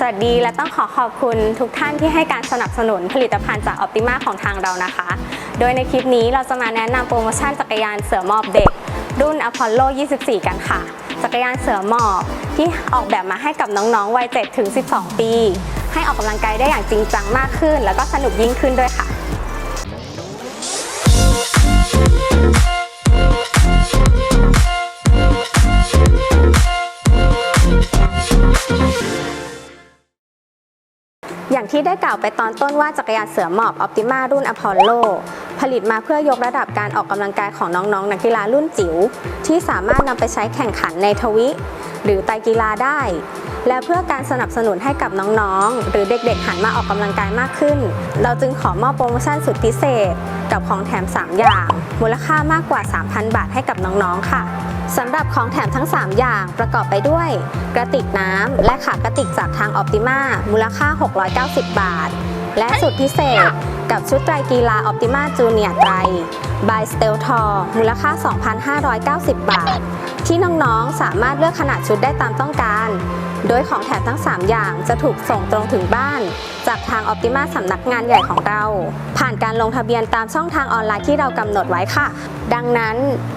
สวัสดีและต้องขอขอบคุณทุกท่านที่ให้การสนับสนุนผลิตภัณฑ์จากออ t ติมาของทางเรานะคะ โดยในคลิปนี้เราจะมาแนะนำโปรโมชั่นจักรยานเสือหมอบเด็ก รุ่น Apollo 24 กันค่ะ จักรยานเสือหมอบที่ออกแบบมาให้กับน้องๆวัย7ถึง 12 ปี ให้ออกกำลังกายได้อย่างจริงจังมากขึ้น แล้วก็สนุกยิ่งขึ้นด้วยค่ะ อย่างที่ได้กล่าวไปตอนต้นว่าจักรยานเสือหมอบ Optima รุ่น Apollo ผลิตมาเพื่อยกระดับการออกกำลังกายของน้องๆนักกีฬารุ่นจิ๋วที่สามารถนำไปใช้แข่งขันในทวิ หรือไตกีฬาได้ และเพื่อการสนับสนุนให้กับน้องๆ หรือเด็กๆหันมาออกกำลังกายมากขึ้น เราจึงขอมอบโปรโมชั่นสุดพิเศษ กับของแถม 3 อย่าง มูลค่ามากกว่า 3,000 บาทให้กับน้องๆ ค่ะ สำหรับของแถมทั้ง 3 อย่างประกอบไปด้วย กระติกน้ำและขากระติกจากทางออปติมามูลค่า 690 บาท และสุดพิเศษ กับชุดไตรกีฬาออ t ติมาจูเนียไตร by s t e l t o r มูลค่า 2,590 บาท ที่น้องๆ สามารถเลือกขนาดชุดได้ตามต้องการ โดยของแถมทั้ง 3 อย่างจะถูกส่งตรงถึงบ้าน จากทางออ t ติมาสำนักงานใหญ่ของเรา ผ่านการลงทะเบียนตามช่องทางออนไลน์ที่เรากำหนดไว้ค่ะ ดังนั้น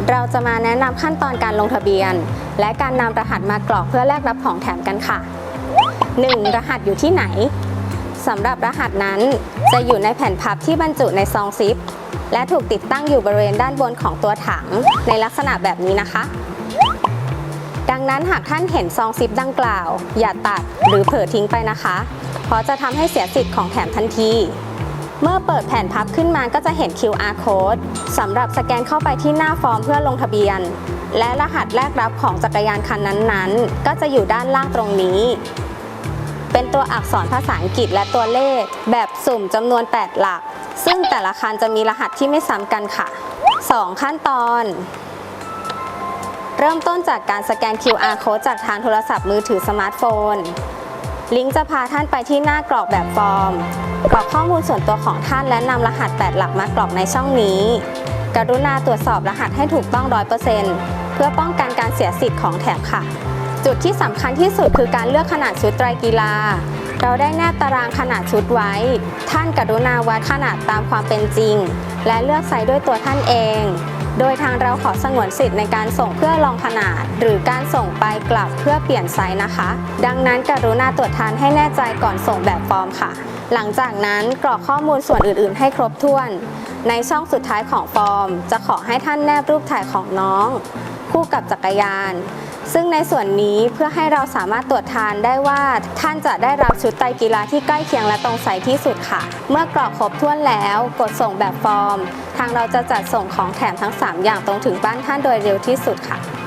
เราจะมาแนะนำขั้นตอนการลงทะเบียน และการนำรหัสมากรอกเพื่อแลกรับของแถมกันค่ะ 1. รหัสอยู่ที่ไหน สำหรับรหัสนั้น จะอยู่ในแผ่นพับที่บรรจุในซองซิป และถูกติดตั้งอยู่บริเวณด้านบนของตัวถัง ในลักษณะแบบนี้นะคะ ดังนั้นหากท่านเห็นซองซิปดังกล่าว อย่าตัดหรือเผลอทิ้งไปนะคะ เพราะจะทำให้เสียสิทธิ์ของแถมทันทีเมื่อเปิดแผ่นพับขึ้นมาก็จะเห็น QR code สำหรับสแกนเข้าไปที่หน้าฟอร์มเพื่อลงทะเบียน และรหัสแรกรับของจักรยานคันนั้นๆ ก็จะอยู่ด้านล่างตรงนี้ เป็นตัวอักษรภาษาอังกฤษและตัวเลข แบบสุ่มจำนวน 8 หลัก ซึ่งแต่ละคันจะมีรหัสที่ไม่ซ้ำกันค่ะ 2 ขั้นตอน เริ่มต้นจากการสแกน QR code จากทางโทรศัพท์มือถือสมาร์ทโฟน ลิงก์จะพาท่านไปที่หน้ากรอกแบบฟอร์ม กรอกข้อมูลส่วนตัวของท่านและนำรหัส 8 หลักมากรอกในช่องนี้ กรุณาตรวจสอบรหัสให้ถูกต้อง 100%เพื่อป้องกันการเสียสิทธิ์ของแถมค่ะ จุดที่สำคัญที่สุดคือการเลือกขนาดชุดไตรกีฬา เราได้แนบตารางขนาดชุดไว้ ท่านกรุณาวัดขนาดตามความเป็นจริง และเลือกไซส์ด้วยตัวท่านเอง โดยทางเราขอสงวนสิทธิ์ในการส่งเพื่อลองขนาด หรือการส่งไปกลับเพื่อเปลี่ยนไซส์นะคะ ดังนั้นกรุณาตรวจทานให้แน่ใจก่อนส่งแบบฟอร์มค่ะ หลังจากนั้นกรอกข้อมูลส่วนอื่น ๆ ให้ครบถ้วน ในช่องสุดท้ายของฟอร์ม จะขอให้ท่านแนบรูปถ่ายของน้อง คู่กับจักรยาน ซึ่งในส่วนนี้เพื่อให้เราสามารถตรวจทานได้ว่าท่านจะได้รับชุดไตรกีฬาที่ใกล้เคียงและตรงใสที่สุดค่ะ เมื่อกรอกครบถ้วนแล้วกดส่งแบบฟอร์ม ทางเราจะจัดส่งของแถมทั้ง 3 อย่างตรงถึงบ้านท่านโดยเร็วที่สุดค่ะ